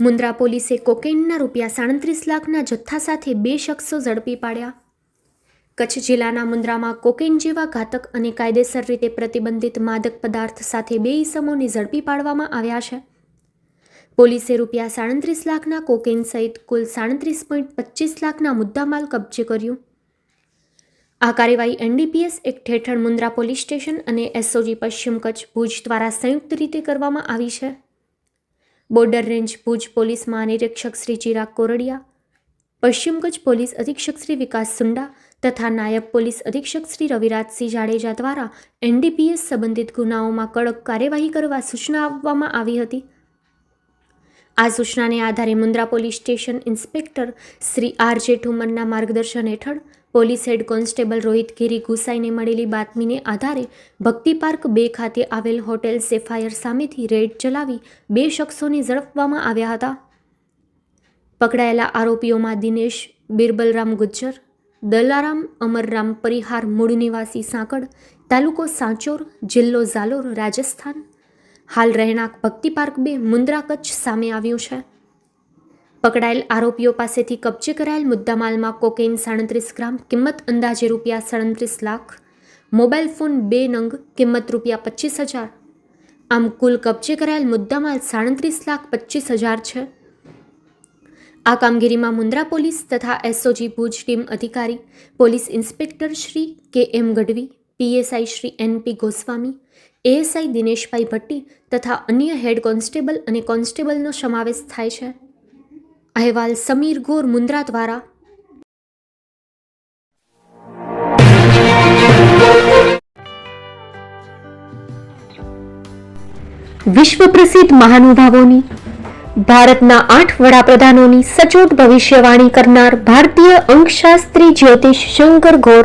મુન્દ્રા પોલીસે કોકેઇનના રૂપિયા સાડત્રીસ લાખના જથ્થા સાથે બે શખ્સો ઝડપી પાડ્યા. કચ્છ જિલ્લાના મુન્દ્રામાં કોકેઇન જેવા ઘાતક અને કાયદેસર રીતે પ્રતિબંધિત માદક પદાર્થ સાથે બે ઇસમોને ઝડપી પાડવામાં આવ્યા છે. પોલીસે રૂપિયા સાડત્રીસ લાખના કોકેઇન સહિત કુલ સાડત્રીસ પોઈન્ટ પચીસ લાખના મુદ્દામાલ કબજે કર્યું. આ કાર્યવાહી એનડીપીએસ એક્ટ હેઠળ મુન્દ્રા પોલીસ સ્ટેશન અને એસઓજી પશ્ચિમ કચ્છ ભુજ દ્વારા સંયુક્ત રીતે કરવામાં આવી છે. બોર્ડર રેન્જ ભુજ પોલીસ મહાનિરીક્ષક શ્રી ચિરાગ કોરડિયા, પશ્ચિમ કચ્છ પોલીસ અધિક્ષક શ્રી વિકાસ સુંડા તથા નાયબ પોલીસ અધિક્ષક શ્રી રવિરાજસિંહ જાડેજા દ્વારા એનડીપીએસ સંબંધિત ગુનાઓમાં કડક કાર્યવાહી કરવા સૂચના આપવામાં આવી હતી. આ સૂચનાને આધારે Mundra police station inspector Shri R J ઠુમરના માર્ગદર્શન હેઠળ police head constable Rohit Giri ગુસાઈને મળેલી બાતમીને આધારે ભક્તિ પાર્ક બે ખાતે આવેલ હોટેલ સેફાયર સામેથી રેડ ચલાવી બે શખ્સોને ઝડપવામાં આવ્યા હતા. પકડાયેલા આરોપીઓમાં દિનેશ, બિરબલરામ ગુજ્જર, દલારામ અમરરામ પરિહાર મૂળ નિવાસી સાંકળ, તાલુકો સાંચોર, જિલ્લો ઝાલોર, રાજસ્થાન. હાલ રહેણાંક ભક્તિ પાર્ક બે મુન્દ્રા કચ્છ સામે આવ્યું છે. પકડાયેલ આરોપીઓ પાસેથી કબજે કરાયેલ મુદ્દામાલમાં કોકેઇન સાડત્રીસ ગ્રામ, કિંમત અંદાજે રૂપિયા સાડત્રીસ લાખ મોબાઈલ ફોન બે નંગ, કિંમત રૂપિયા પચીસ હજાર. આમ કુલ કબજે કરાયેલ મુદ્દામાલ સાડત્રીસ લાખ પચીસ હજાર છે. આ કામગીરીમાં મુન્દ્રા પોલીસ તથા એસઓજી ભુજ ટીમ અધિકારી, police inspector Shri K M Gadhvi, PSI Shri N P Goswami, ASI Dineshbhai Bhatti તથા અન્ય હેડ કોન્સ્ટેબલ અને કોન્સ્ટેબલનો સમાવેશ થાય છે. અહેવાલ સમીર ગોર મુન્દ્રા દ્વારા વિશ્વ પ્રસિદ્ધ મહાનુભાવોની, ભારતના આઠ વડાપ્રધાનોની સચોટ ભવિષ્યવાણી કરનાર ભારતીય અંકશાસ્ત્રી જ્યોતિષ શંકર ગોર